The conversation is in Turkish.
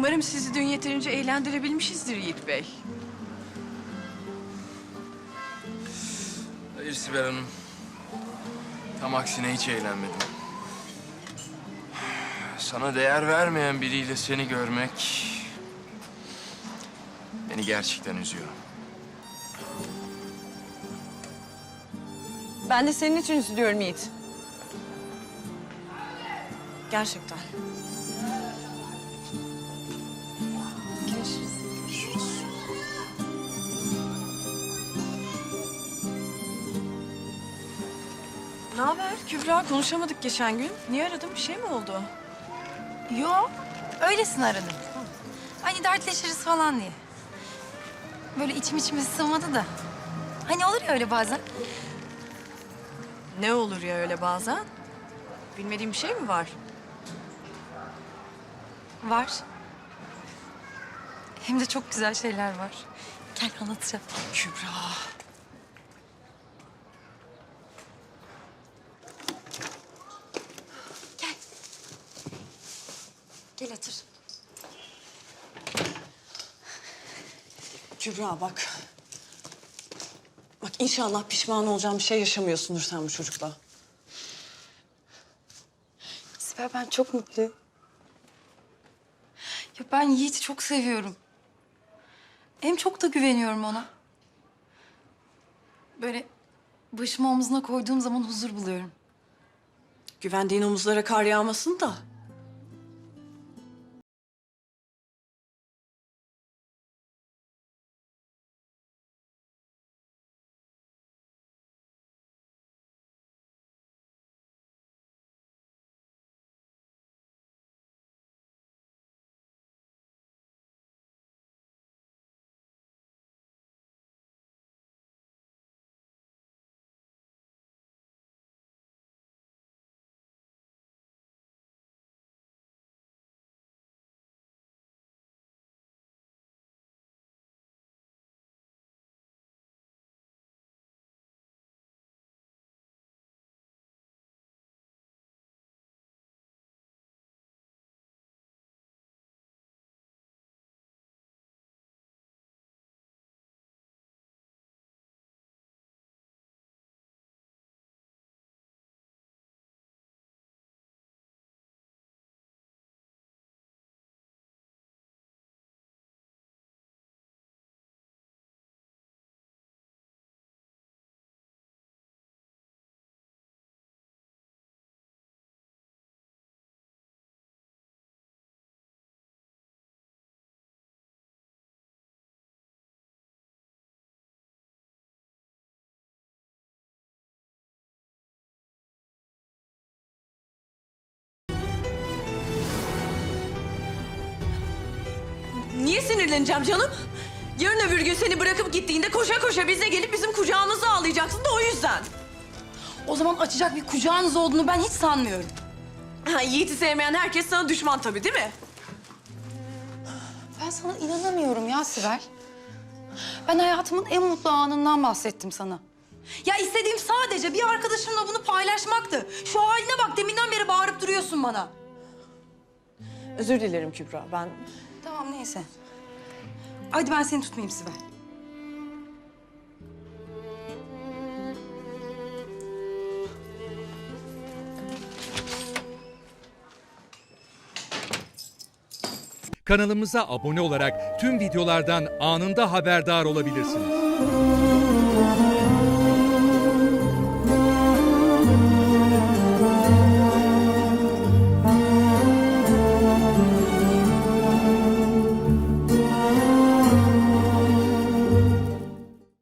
Umarım sizi dün yeterince eğlendirebilmişizdir Yiğit Bey. Hayır Sibel Hanım. Tam aksine hiç eğlenmedim. Sana değer vermeyen biriyle seni görmek... ...beni gerçekten üzüyor. Ben de senin için üzülüyorum Yiğit. Gerçekten. Ne haber Kübra? Konuşamadık geçen gün. Niye aradın? Bir şey mi oldu? Yo, öylesine aradım. Hani dertleşiriz falan diye. Böyle içim içime sığmadı da. Hani olur ya öyle bazen. Ne olur ya öyle bazen? Bilmediğim bir şey mi var? Var. Hem de çok güzel şeyler var. Gel anlatacağım. Kübra. Gel. Gel otur. Kübra bak. Bak inşallah pişman olacağım bir şey yaşamıyorsundur sen bu çocukla. Sibel ben çok mutluyum. Ya ben Yiğit'i çok seviyorum. Hem çok da güveniyorum ona. Böyle başımı omzuna koyduğum zaman huzur buluyorum. Güvendiğin omuzlara kar yağmasın da. Niye sinirleneceğim canım? Yarın öbür gün seni bırakıp gittiğinde koşa koşa bize gelip bizim kucağımızda ağlayacaksın da o yüzden. O zaman açacak bir kucağınız olduğunu ben hiç sanmıyorum. Ha, Yiğit'i sevmeyen herkes sana düşman tabii değil mi? Ben sana inanamıyorum ya Sibel. Ben hayatımın en mutlu anından bahsettim sana. Ya istediğim sadece bir arkadaşımla bunu paylaşmaktı. Şu haline bak deminden beri bağırıp duruyorsun bana. Özür dilerim Kübra. Ben Tamam neyse. Hadi ben seni tutmayayım Sibel. Kanalımıza abone olarak tüm videolardan anında haberdar olabilirsiniz.